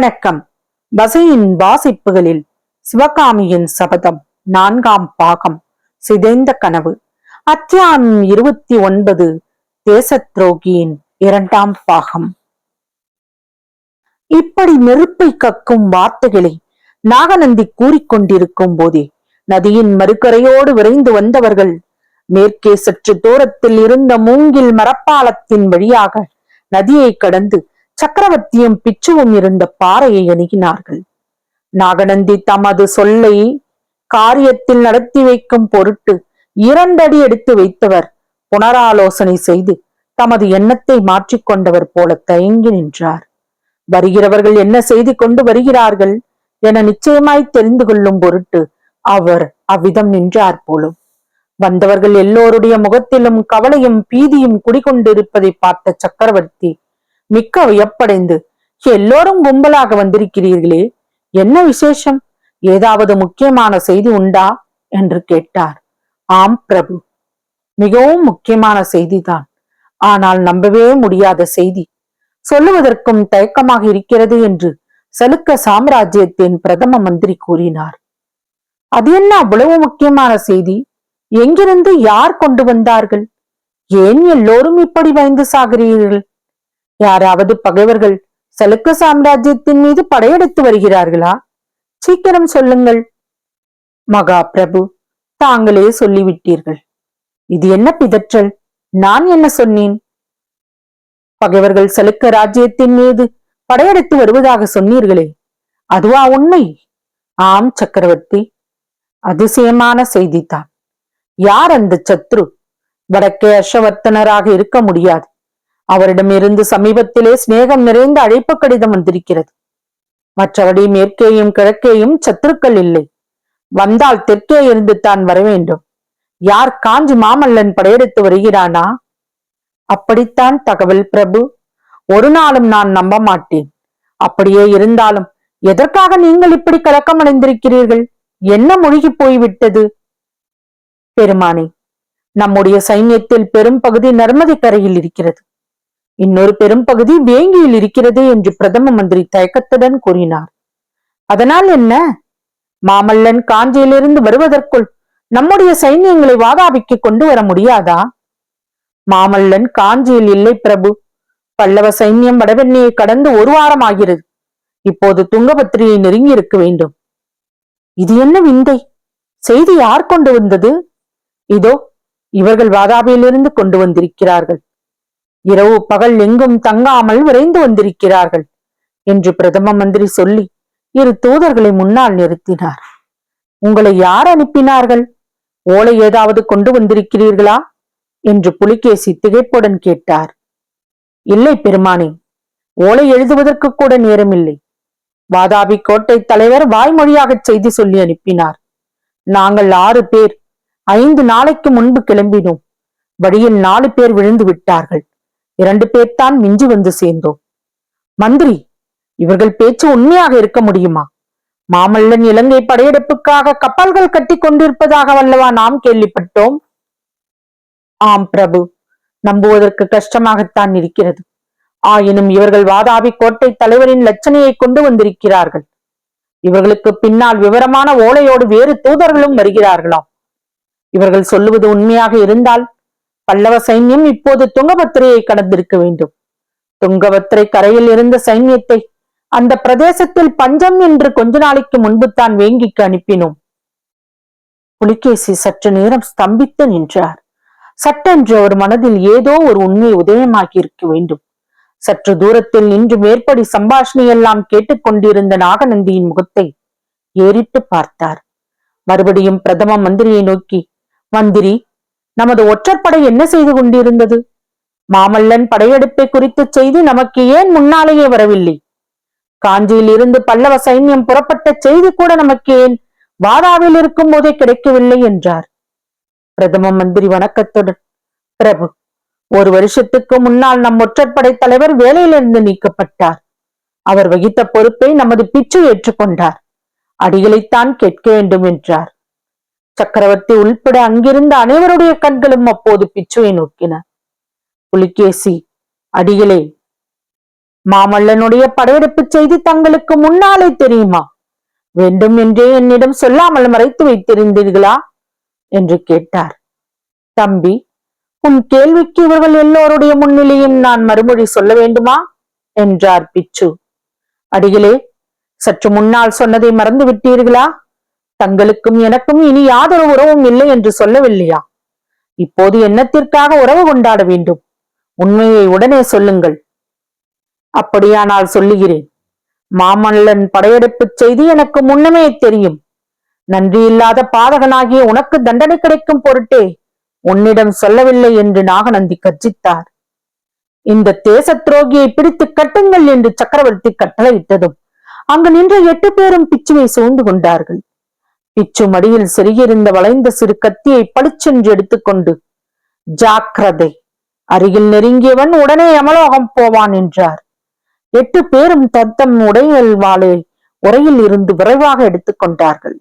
வணக்கம். வசையின் வாசிப்புகளில் சிவகாமியின் சபதம் நான்காம் பாகம். சிதைந்த கனவு. அத்தியாயம் இருபத்தி ஒன்பது தேசத்ரோகியின் இரண்டாம் பாகம். இப்படி நெருப்பை கக்கும் வார்த்தைகளை நாகநந்தி கூறிக்கொண்டிருக்கும் போதே நதியின் மறுக்கரையோடு விரைந்து வந்தவர்கள் மேற்கே சற்று தூரத்தில் இருந்த மூங்கில் மரப்பாலத்தின் வழியாக நதியை கடந்து சக்கரவர்த்தியும் பிச்சுவும் இருந்த பாறையை அணுகினார்கள். நாகநந்தி தமது சொல்லை காரியத்தில் நடத்தி வைக்கும் பொருட்டு இரண்டடி எடுத்து வைத்தவர் புனராலோசனை செய்து தமது எண்ணத்தை மாற்றிக்கொண்டவர் போல தயங்கி நின்றார். வருகிறவர்கள் என்ன செய்து கொண்டு வருகிறார்கள் என நிச்சயமாய் தெரிந்து கொள்ளும் பொருட்டு அவர் அவ்விதம் நின்றார் போலும். வந்தவர்கள் எல்லோருடைய முகத்திலும் கவலையும் பீதியும் குடிகொண்டிருப்பதை பார்த்த சக்கரவர்த்தி மிக்க வியப்படைந்து எல்லோரும் கும்பலாக வந்திருக்கிறீர்களே. என்ன விசேஷம்? ஏதாவது முக்கியமான செய்தி உண்டா? என்று கேட்டார். ஆம் பிரபு. மிகவும் முக்கியமான செய்திதான். ஆனால் நம்பவே முடியாத செய்தி. சொல்லுவதற்கும் தயக்கமாக இருக்கிறது என்று சலுக்க சாம்ராஜ்யத்தின் பிரதம மந்திரி கூறினார். அது என்ன அவ்வளவு முக்கியமான செய்தி? எங்கிருந்து யார் கொண்டு வந்தார்கள்? ஏன் எல்லோரும் இப்படி பயந்து சாகிறீர்கள்? யாராவது பகைவர்கள் சலுக்க சாம்ராஜ்யத்தின் மீது படையெடுத்து வருகிறார்களா? சீக்கிரம் சொல்லுங்கள். மகா பிரபு தாங்களே சொல்லிவிட்டீர்கள். இது என்ன பிதற்றல்? நான் என்ன சொன்னேன்? பகைவர்கள் சலுக்க ராஜ்யத்தின் மீது படையெடுத்து வருவதாக சொன்னீர்களே அதுவா உண்மை? ஆம் சக்கரவர்த்தி. அதிசயமான செய்திதான். யார் அந்த சத்ரு? வடக்கே அஷவர்த்தனராக இருக்க முடியாது. அவரிடமிருந்து சமீபத்திலே சிநேகம் நிறைந்த அழைப்பு கடிதம் வந்திருக்கிறது. மற்றபடி மேற்கேயும் கிழக்கேயும் சத்துருக்கள் இல்லை. வந்தால் தெற்கே இருந்து தான் வர வேண்டும். யார் காஞ்சி மாமல்லன் படையெடுத்து வருகிறானா? அப்படித்தான் தகவல் பிரபு. ஒரு நாளும் நான் நம்ப மாட்டேன். அப்படியே இருந்தாலும் எதற்காக நீங்கள் இப்படி கலக்கம் அடைந்திருக்கிறீர்கள் என்ன மூழ்கி போய்விட்டது? பெருமானே நம்முடைய சைன்யத்தில் பெரும் பகுதி நர்மதி கரையில் இருக்கிறது. இன்னொரு பெரும் பகுதி வேங்கியில் இருக்கிறது என்று பிரதம மந்திரி தயக்கத்துடன் கூறினார். அதனால் என்ன? மாமல்லன் காஞ்சியிலிருந்து வருவதற்குள் நம்முடைய சைன்யங்களை வாதாபிக்கு கொண்டு வர முடியாதா? மாமல்லன் காஞ்சியில் இல்லை பிரபு. பல்லவ சைன்யம் வடவெண்ணையை கடந்து ஒரு வாரம் ஆகிறது இப்போது துங்கபத்திரியை நெருங்கி இருக்க வேண்டும். இது என்ன விந்தை? செய்தி யார் கொண்டு வந்தது? இதோ இவர்கள் வாதாபியிலிருந்து கொண்டு வந்திருக்கிறார்கள். இரவு பகல் எங்கும் தங்காமல் விரைந்து வந்திருக்கிறார்கள் என்று பிரதம மந்திரி சொல்லி இரு தூதர்களை முன்னால் நிறுத்தினார். உங்களை யார் அனுப்பினார்கள்? ஓலை ஏதாவது கொண்டு வந்திருக்கிறீர்களா? என்று புலிகேசி திகைப்புடன் கேட்டார். இல்லை பெருமானே ஓலை எழுதுவதற்கு கூட நேரமில்லை. வாதாபி கோட்டை தலைவர் வாய்மொழியாக செய்தி சொல்லி அனுப்பினார். நாங்கள் ஆறு பேர் ஐந்து நாளைக்கு முன்பு கிளம்பினோம். வழியில் நாலு பேர் விழுந்து விட்டார்கள். இரண்டு பேர்தான் மிஞ்சி வந்து சேர்ந்தோம். மந்திரி இவர்கள் பேச்சு உண்மையாக இருக்க முடியுமா? மாமல்லன் இலங்கை படையெடுப்புக்காக கப்பல்கள் கட்டி கொண்டிருப்பதாக வல்லவா நாம் கேள்விப்பட்டோம்? ஆம் பிரபு நம்புவதற்கு கஷ்டமாகத்தான் இருக்கிறது. ஆயினும் இவர்கள் வாதாபி கோட்டை தலைவரின் லட்சணையை கொண்டு வந்திருக்கிறார்கள். இவர்களுக்கு பின்னால் விவரமான ஓலையோடு வேறு தூதர்களும் வருகிறார்களாம். இவர்கள் சொல்லுவது உண்மையாக இருந்தால் பல்லவ சைன்யம் இப்போது துங்கபத்திரையை கடந்திருக்க வேண்டும். துங்கபத்திரை கரையில் இருந்த சைன்யத்தை அந்த பிரதேசத்தில் பஞ்சம் என்று கொஞ்ச நாளைக்கு முன்பு தான் வேங்கிக்கு அனுப்பினோம். புலிகேசி சற்று நேரம் ஸ்தம்பித்து நின்றார். சட்டென்று அவர் மனதில் ஏதோ ஒரு உண்மை உதயமாகி இருக்க வேண்டும். சற்று தூரத்தில் நின்று மேற்படி சம்பாஷணையெல்லாம் கேட்டுக்கொண்டிருந்த நாகநந்தியின் முகத்தை ஏறிட்டு பார்த்தார். மறுபடியும் பிரதம மந்திரியை நோக்கி மந்திரி நமது ஒற்றற்படை என்ன செய்து கொண்டிருந்தது? மாமல்லன் படையெடுப்பை குறித்த செய்தி நமக்கு ஏன் முன்னாலேயே வரவில்லை? காஞ்சியில் இருந்து பல்லவ சைன்யம் புறப்பட்ட செய்தி கூட நமக்கு ஏன் வாதாவில் இருக்கும் போதே கிடைக்கவில்லை என்றார். பிரதம மந்திரி வணக்கத்துடன் பிரபு ஒரு வருஷத்துக்கு முன்னால் நம் ஒற்றற்படை தலைவர் வேலையிலிருந்து நீக்கப்பட்டார். அவர் வகித்த பொறுப்பை நமது பிச்சு ஏற்றுக்கொண்டார். அடிகளைத்தான் கேட்க வேண்டும் என்றார். சக்கரவர்த்தி உள்பட அங்கிருந்த அனைவருடைய கண்களும் அப்போது பிச்சுவை நோக்கின. புலிகேசி அடிகளே மாமல்லனுடைய படையெடுப்பு செய்தி தங்களுக்கு முன்னாலே தெரியுமா? வேண்டும் என்றே என்னிடம் சொல்லாமல் மறைத்து வைத்திருந்தீர்களா? என்று கேட்டார். தம்பி உன் கேள்விக்கு இவர்கள் எல்லோருடைய முன்னிலையும் நான் மறுமொழி சொல்ல வேண்டுமா? என்றார் பிச்சு. அடிகளே சற்று முன்னால் சொன்னதை மறந்து விட்டீர்களா தங்களுக்கும் எனக்கும் இனி யாதொரு உறவும் இல்லை என்று சொல்லவில்லையா? இப்போது என்னத்திற்காக உறவு கொண்டாட வேண்டும்? உண்மையை உடனே சொல்லுங்கள். அப்படியானால் சொல்லுகிறேன். மாமல்லன் படையெடுப்பு செய்தி எனக்கு முன்னமே தெரியும். நன்றியில்லாத பாதகனாகிய உனக்கு தண்டனை கிடைக்கும் பொருட்டே உன்னிடம் சொல்லவில்லை என்று நாகநந்தி கர்ஜித்தார். இந்த தேச துரோகியை பிடித்து கட்டுங்கள் என்று சக்கரவர்த்தி கட்டளையிட்டதும் அங்கு நின்ற எட்டு பேரும் பிச்சுவை சூழ்ந்து கொண்டார்கள். பிச்சு மடியில் செருகியிருந்த வளைந்த சிறு கத்தியை பளிச்சென்று எடுத்துக்கொண்டு ஜாக்கிரதை அருகில் நெருங்கியவன் உடனே யமலோகம் போவான் என்றார். எட்டு பேரும் தத்தம் உடையல் வாளை உரையில் இருந்து விரைவாக எடுத்துக்கொண்டார்கள்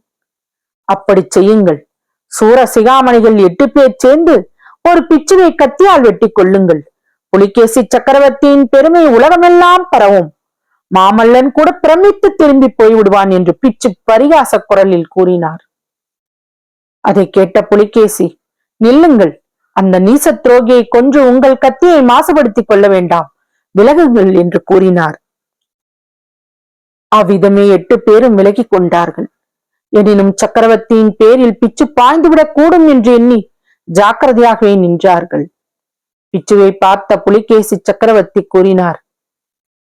அப்படி செய்யுங்கள். சூர சிகாமணிகள் எட்டு பேர் சேர்ந்து ஒரு பிச்சுவை கத்தியால் வெட்டி கொள்ளுங்கள். புலிகேசி சக்கரவர்த்தியின் பெருமை உலகமெல்லாம் பரவும். மாமல்லன் கூட பிரமித்து திரும்பி போய்விடுவான் என்று பிச்சு பரிகாச குரலில் கூறினார். அதை கேட்ட புலிகேசி நில்லுங்கள் அந்த நீச துரோகியை கொன்று உங்கள் கத்தியை மாசுபடுத்திக் கொள்ள வேண்டாம் விலகுங்கள் என்று கூறினார். அவ்விதமே எட்டு பேரும் விலகிக் கொண்டார்கள். எனினும் சக்கரவர்த்தியின் பேரில் பிச்சு பாய்ந்துவிடக் கூடும் என்று எண்ணி ஜாக்கிரதையாகவே நின்றார்கள். பிச்சுவை பார்த்த புலிகேசி சக்கரவர்த்தி கூறினார்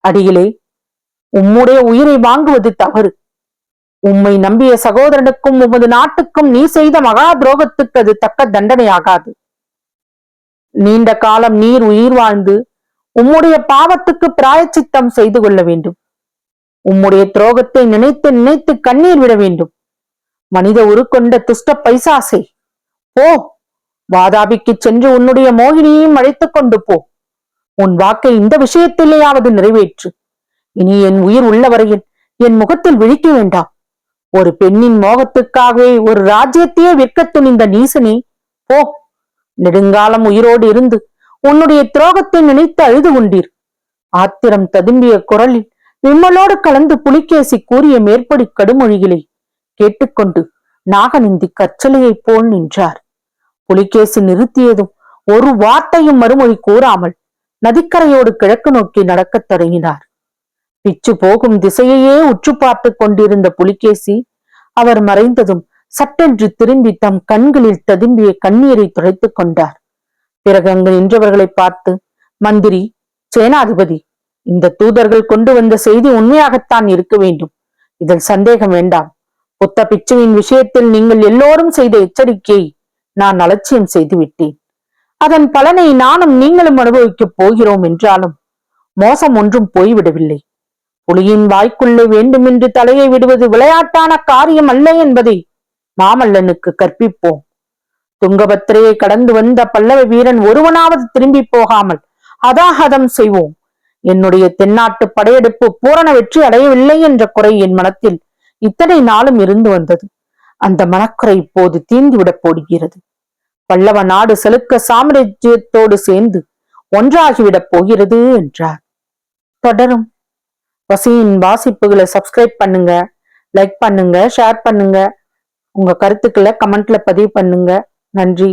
அடியிலே உம்முடைய உயிரை வாங்குவது தவறு. உம்மை நம்பிய சகோதரனுக்கும் உமது நாட்டுக்கும் நீ செய்த மகா துரோகத்துக்கு அது தக்க தண்டனையாகாது. நீண்ட காலம் நீர் உயிர் வாழ்ந்து உம்முடைய பாவத்துக்கு பிராயச்சித்தம் செய்து கொள்ள வேண்டும். உம்முடைய துரோகத்தை நினைத்து நினைத்து கண்ணீர் விட வேண்டும். மனித உருக்கொண்ட துஷ்ட பைசாசை போ. வாதாபிக்கு சென்று உன்னுடைய மோகினியையும் அழைத்துக் கொண்டு போ. உன் வாக்கை இந்த விஷயத்திலேயாவது நிறைவேற்று. இனி என் உயிர் உள்ள வரையில் என் முகத்தில் விழிக்க வேண்டாம் ஒரு பெண்ணின் மோகத்துக்காகவே ஒரு ராஜ்யத்தையே விற்க துணிந்த நீசனே. போ நெடுங்காலம் உயிரோடு இருந்து உன்னுடைய துரோகத்தை நினைத்து அழுது கொண்டீர். ஆத்திரம் ததும்பிய குரலில் விம்மலோடு கலந்து புலிகேசி கூறிய மேற்படி கடுமொழிகளை கேட்டுக்கொண்டு நாகநந்தி கச்சலையைப் போல் நின்றார். புலிகேசி நிறுத்தியதும் ஒரு வார்த்தையும் மறுமொழி கூறாமல் நதிக்கரையோடு கிழக்கு நோக்கி நடக்கத் தொடங்கினார். பிச்சு போகும் திசையையே உற்று பார்த்து கொண்டிருந்த புலிகேசி அவர் மறைந்ததும் சட்டென்று திரும்பி தம் கண்களில் ததும்பிய கண்ணீரை துடைத்துக் கொண்டார். பிறகு அங்கு நின்றவர்களை பார்த்து மந்திரி சேனாதிபதி இந்த தூதர்கள் கொண்டு வந்த செய்தி உண்மையாகத்தான் இருக்க வேண்டும். இதில் சந்தேகம் வேண்டாம். புத்த பிச்சுவின் விஷயத்தில் நீங்கள் எல்லோரும் செய்த எச்சரிக்கையை நான் அலட்சியம் செய்து விட்டேன் அதன் பலனை நானும் நீங்களும் அனுபவிக்கப் போகிறோம் என்றாலும் மோசம் ஒன்றும் போய்விடவில்லை. புலியின் வாய்க்குள்ளே வேண்டுமென்று தலையை விடுவது விளையாட்டான காரியம் அல்ல என்பதை மாமல்லனுக்கு கற்பிப்போம். துங்கபத்திரையை கடந்து வந்த பல்லவ வீரன் ஒருவனாவது திரும்பி போகாமல் அதாகதம் செய்வோம். என்னுடைய தென்னாட்டு படையெடுப்பு பூரண வெற்றி அடையவில்லை என்ற குறை என் மனத்தில் இத்தனை நாளும் இருந்து வந்தது. அந்த மனக்குறை இப்போது தீந்துவிடப் போடுகிறது. பல்லவ நாடு செலுக்க சாம்ராஜ்யத்தோடு சேர்ந்து ஒன்றாகிவிடப் போகிறது என்றார். தொடரும். வசியின் வாசிப்புகளை சப்ஸ்கிரைப் பண்ணுங்க லைக் பண்ணுங்க ஷேர் பண்ணுங்க. உங்க கருத்துக்களை கமெண்ட்ல பதிவு பண்ணுங்க. நன்றி.